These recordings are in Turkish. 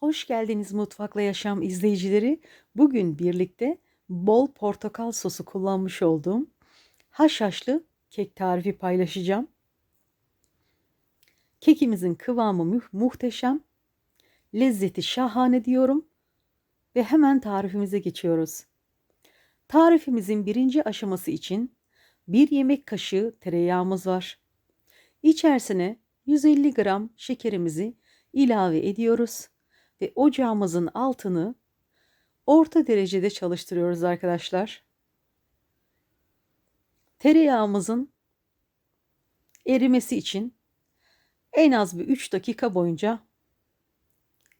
Hoş geldiniz Mutfakla Yaşam izleyicileri. Bugün birlikte bol portakal sosu kullanmış olduğum haşhaşlı kek tarifi paylaşacağım. Kekimizin kıvamı mu- muhteşem, lezzeti şahane diyorum ve hemen tarifimize geçiyoruz. Tarifimizin birinci aşaması için bir yemek kaşığı tereyağımız var. İçerisine 150 gram şekerimizi ilave ediyoruz ve ocağımızın altını orta derecede çalıştırıyoruz arkadaşlar. Tereyağımızın erimesi için en az bir 3 dakika boyunca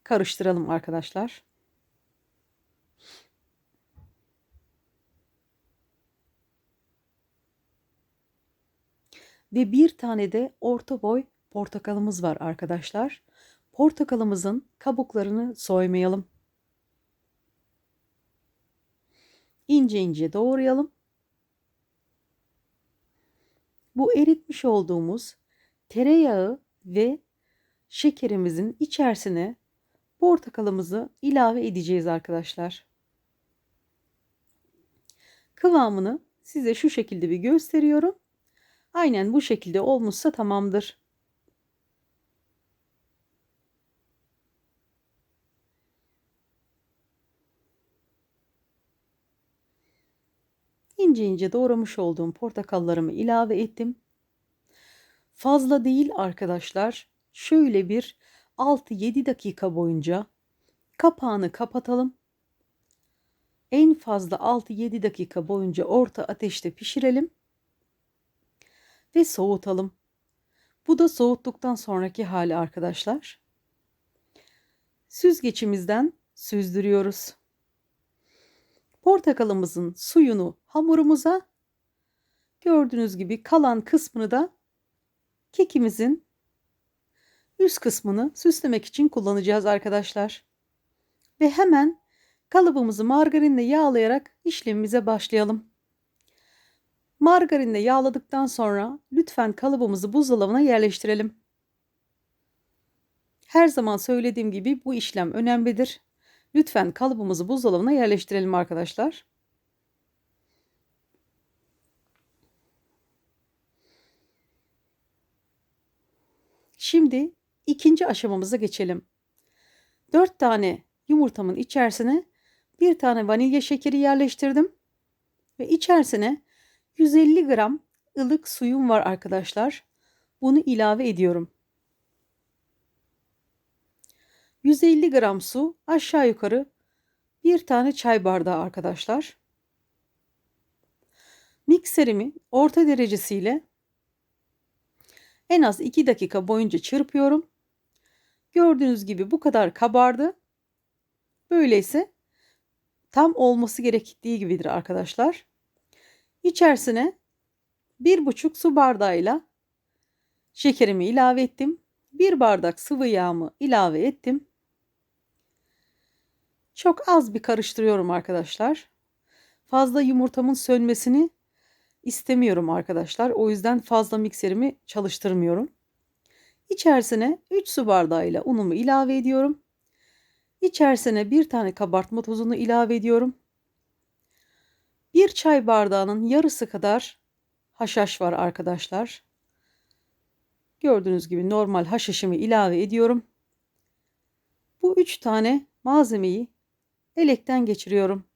karıştıralım arkadaşlar. Ve bir tane de orta boy portakalımız var arkadaşlar. Portakalımızın kabuklarını soymayalım. İnce ince doğrayalım. Bu eritmiş olduğumuz tereyağı ve şekerimizin içerisine portakalımızı ilave edeceğiz arkadaşlar. Kıvamını size şu şekilde bir gösteriyorum. Aynen bu şekilde olmuşsa tamamdır. İnce ince doğramış olduğum portakallarımı ilave ettim. Fazla değil arkadaşlar. Şöyle bir 6-7 dakika boyunca kapağını kapatalım. En fazla 6-7 dakika boyunca orta ateşte pişirelim ve soğutalım. Bu da soğuttuktan sonraki hali arkadaşlar. Süzgeçimizden süzdürüyoruz. Portakalımızın suyunu hamurumuza gördüğünüz gibi kalan kısmını da kekimizin üst kısmını süslemek için kullanacağız arkadaşlar. Ve hemen kalıbımızı margarinle yağlayarak işlemimize başlayalım. Margarinle yağladıktan sonra lütfen kalıbımızı buzdolabına yerleştirelim. Her zaman söylediğim gibi bu işlem önemlidir. Lütfen kalıbımızı buzdolabına yerleştirelim arkadaşlar. Şimdi ikinci aşamamıza geçelim. 4 tane yumurtamın içerisine bir tane vanilya şekeri yerleştirdim. Ve içerisine 150 gram ılık suyum var arkadaşlar. Bunu ilave ediyorum. 150 gram su aşağı yukarı bir tane çay bardağı arkadaşlar. Mikserimi orta derecesiyle en az 2 dakika boyunca çırpıyorum. Gördüğünüz gibi bu kadar kabardı. Böyleyse tam olması gerektiği gibidir arkadaşlar. İçerisine bir buçuk su bardağıyla şekerimi ilave ettim. Bir bardak sıvı yağımı ilave ettim. Çok az bir karıştırıyorum arkadaşlar. Fazla yumurtamın sönmesini istemiyorum arkadaşlar. O yüzden fazla mikserimi çalıştırmıyorum. İçerisine 3 su bardağıyla unumu ilave ediyorum. İçerisine bir tane kabartma tozunu ilave ediyorum. Bir çay bardağının yarısı kadar haşhaş var arkadaşlar. Gördüğünüz gibi normal haşhaşımı ilave ediyorum. Bu üç tane malzemeyi elekten geçiriyorum.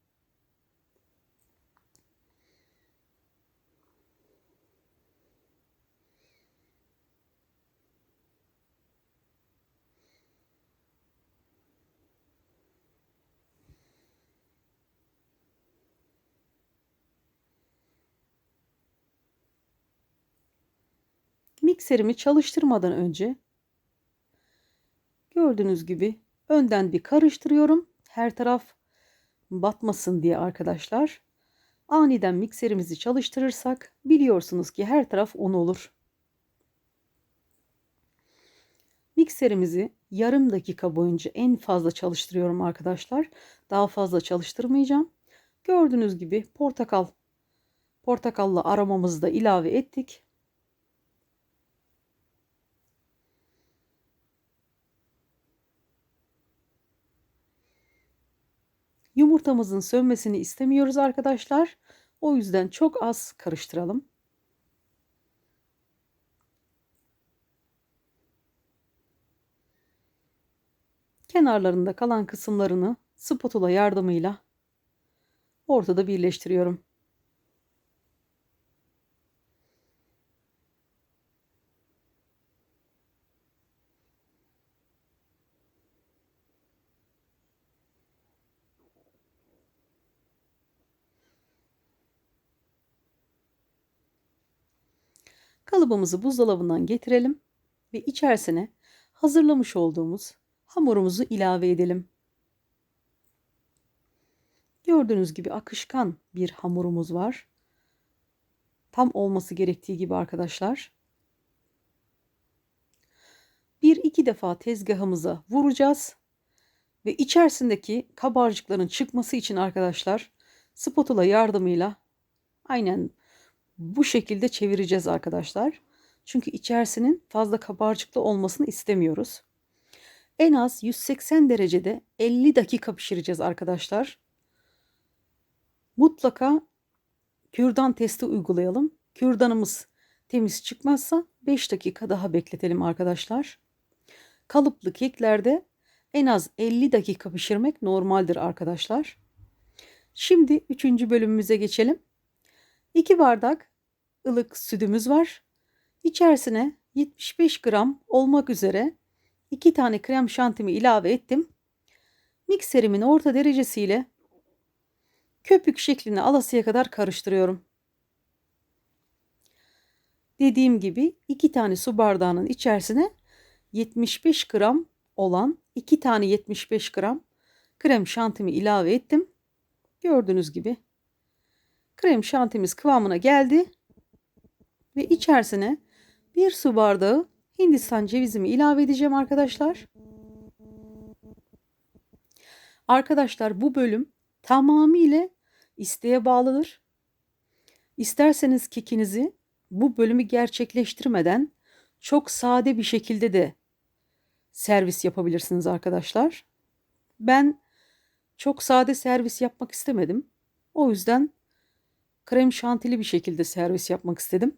Mikserimi çalıştırmadan önce gördüğünüz gibi önden bir karıştırıyorum. Her taraf batmasın diye arkadaşlar. Aniden mikserimizi çalıştırırsak biliyorsunuz ki her taraf un olur. Mikserimizi yarım dakika boyunca en fazla çalıştırıyorum arkadaşlar. Daha fazla çalıştırmayacağım. Gördüğünüz gibi portakal portakalla aromamızı da ilave ettik. Yumurtamızın sönmesini istemiyoruz arkadaşlar. O yüzden çok az karıştıralım. Kenarlarında kalan kısımlarını spatula yardımıyla ortada birleştiriyorum. Kalıbımızı buzdolabından getirelim ve içerisine hazırlamış olduğumuz hamurumuzu ilave edelim. Gördüğünüz gibi akışkan bir hamurumuz var. Tam olması gerektiği gibi arkadaşlar. Bir iki defa tezgahımıza vuracağız. Ve içerisindeki kabarcıkların çıkması için arkadaşlar spatula yardımıyla aynen bu şekilde çevireceğiz arkadaşlar. Çünkü içerisinin fazla kabarcıklı olmasını istemiyoruz. En az 180 derecede 50 dakika pişireceğiz arkadaşlar. Mutlaka kürdan testi uygulayalım. Kürdanımız temiz çıkmazsa 5 dakika daha bekletelim arkadaşlar. Kalıplı keklerde en az 50 dakika pişirmek normaldir arkadaşlar. Şimdi 3. bölümümüze geçelim. 2 bardak ılık sütümüz var. İçerisine 75 gram olmak üzere 2 tane krem şantimi ilave ettim. Mikserimin orta derecesiyle köpük şeklini alasıya kadar karıştırıyorum. Dediğim gibi 2 tane su bardağının içerisine 75 gram olan 2 tane 75 gram krem şantimi ilave ettim. Gördüğünüz gibi krem şantimiz kıvamına geldi ve içerisine bir su bardağı Hindistan cevizimi ilave edeceğim arkadaşlar. Arkadaşlar bu bölüm tamamıyla isteğe bağlıdır. İsterseniz kekinizi bu bölümü gerçekleştirmeden çok sade bir şekilde de servis yapabilirsiniz arkadaşlar. Ben çok sade servis yapmak istemedim. O yüzden krem şantili bir şekilde servis yapmak istedim.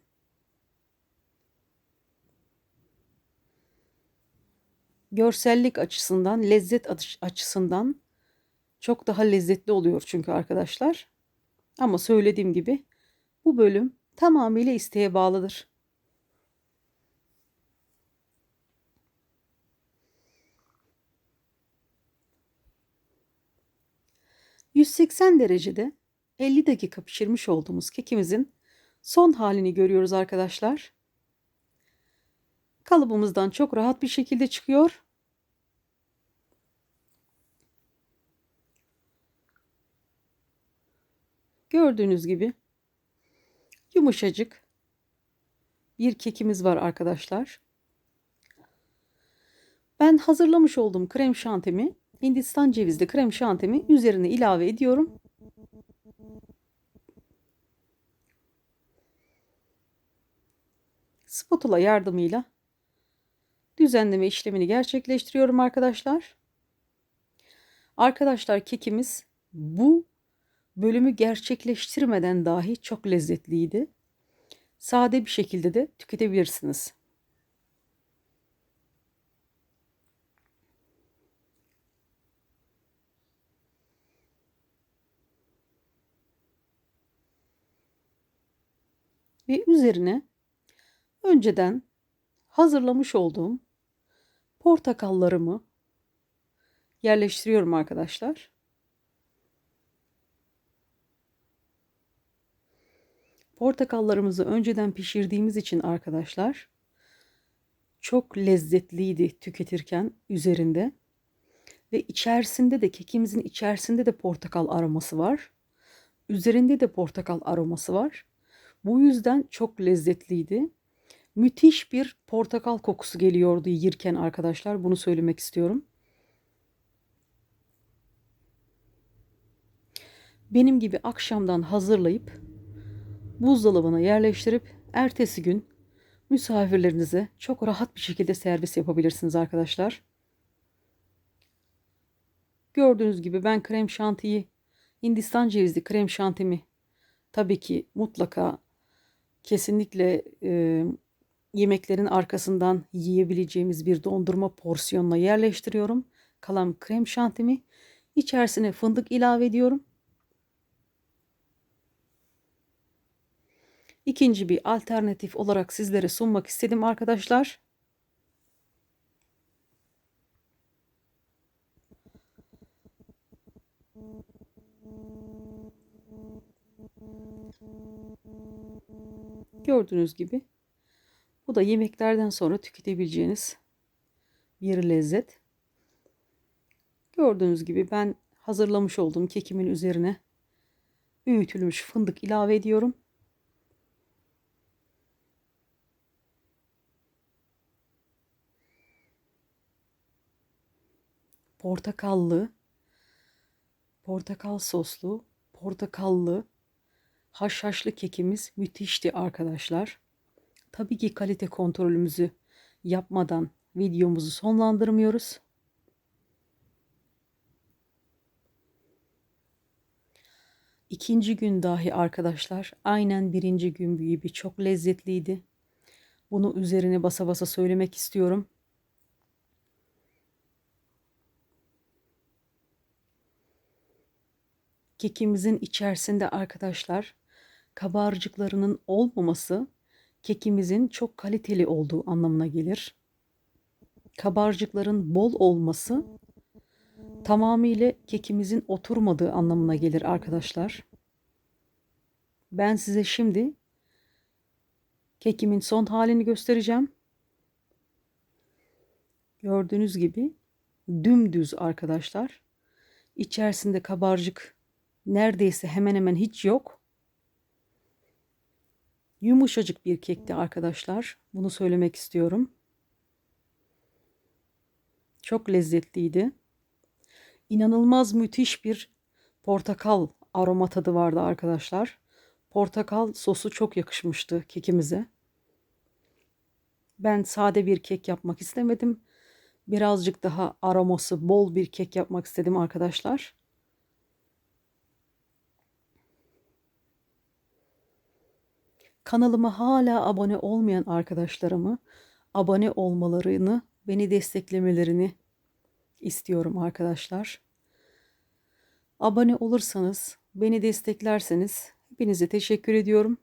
Görsellik açısından, lezzet açısından çok daha lezzetli oluyor çünkü arkadaşlar. Ama söylediğim gibi bu bölüm tamamıyla isteğe bağlıdır. 180 derecede 50 dakika pişirmiş olduğumuz kekimizin son halini görüyoruz arkadaşlar. Kalıbımızdan çok rahat bir şekilde çıkıyor. Gördüğünüz gibi yumuşacık bir kekimiz var arkadaşlar. Ben hazırlamış olduğum krem şantimi Hindistan cevizli krem şantimi üzerine ilave ediyorum. Spatula yardımıyla düzenleme işlemini gerçekleştiriyorum arkadaşlar. Arkadaşlar kekimiz bu bölümü gerçekleştirmeden dahi çok lezzetliydi. Sade bir şekilde de tüketebilirsiniz. ve üzerine önceden hazırlamış olduğum portakallarımı yerleştiriyorum arkadaşlar. Portakallarımızı önceden pişirdiğimiz için arkadaşlar çok lezzetliydi tüketirken üzerinde ve içerisinde de kekimizin içerisinde de portakal aroması var. Üzerinde de portakal aroması var. Bu yüzden çok lezzetliydi. Müthiş bir portakal kokusu geliyordu yirken arkadaşlar. Bunu söylemek istiyorum. Benim gibi akşamdan hazırlayıp buzdolabına yerleştirip ertesi gün misafirlerinize çok rahat bir şekilde servis yapabilirsiniz arkadaşlar. Gördüğünüz gibi ben krem şantiyi Hindistan cevizli krem şantimi tabii ki mutlaka kesinlikle e, yemeklerin arkasından yiyebileceğimiz bir dondurma porsiyonuna yerleştiriyorum. Kalan krem şantimi içerisine fındık ilave ediyorum. İkinci bir alternatif olarak sizlere sunmak istedim arkadaşlar. Gördüğünüz gibi bu da yemeklerden sonra tüketebileceğiniz bir lezzet. Gördüğünüz gibi ben hazırlamış olduğum kekimin üzerine öğütülmüş fındık ilave ediyorum. Portakallı, portakal soslu, portakallı, haşhaşlı kekimiz müthişti arkadaşlar. Tabii ki kalite kontrolümüzü yapmadan videomuzu sonlandırmıyoruz. İkinci gün dahi arkadaşlar aynen birinci gün gibi çok lezzetliydi. Bunu üzerine basa basa söylemek istiyorum. Kekimizin içerisinde arkadaşlar kabarcıklarının olmaması kekimizin çok kaliteli olduğu anlamına gelir. Kabarcıkların bol olması tamamıyla kekimizin oturmadığı anlamına gelir arkadaşlar. Ben size şimdi kekimin son halini göstereceğim. Gördüğünüz gibi dümdüz arkadaşlar. İçerisinde kabarcık neredeyse hemen hemen hiç yok. Yumuşacık bir kekti arkadaşlar. Bunu söylemek istiyorum. Çok lezzetliydi. İnanılmaz müthiş bir portakal aroma tadı vardı arkadaşlar. Portakal sosu çok yakışmıştı kekimize. Ben sade bir kek yapmak istemedim. Birazcık daha aroması bol bir kek yapmak istedim arkadaşlar. Kanalıma hala abone olmayan arkadaşlarımı abone olmalarını, beni desteklemelerini istiyorum arkadaşlar. Abone olursanız, beni desteklerseniz hepinize teşekkür ediyorum.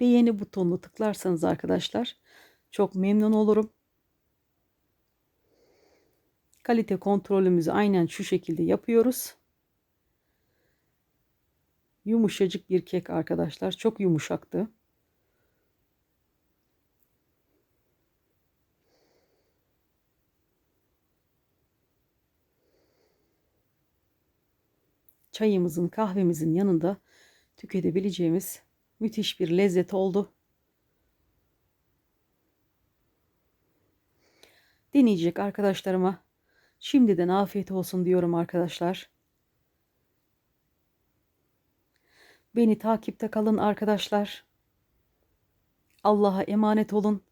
Beğeni butonuna tıklarsanız arkadaşlar çok memnun olurum. Kalite kontrolümüzü aynen şu şekilde yapıyoruz. Yumuşacık bir kek arkadaşlar. Çok yumuşaktı. Çayımızın, kahvemizin yanında tüketebileceğimiz müthiş bir lezzet oldu. Deneyecek arkadaşlarıma Şimdiden afiyet olsun diyorum arkadaşlar. Beni takipte kalın arkadaşlar. Allah'a emanet olun.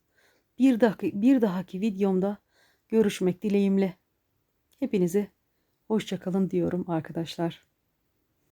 Bir dahaki, bir dahaki videomda görüşmek dileğimle. Hepinize hoşçakalın diyorum arkadaşlar.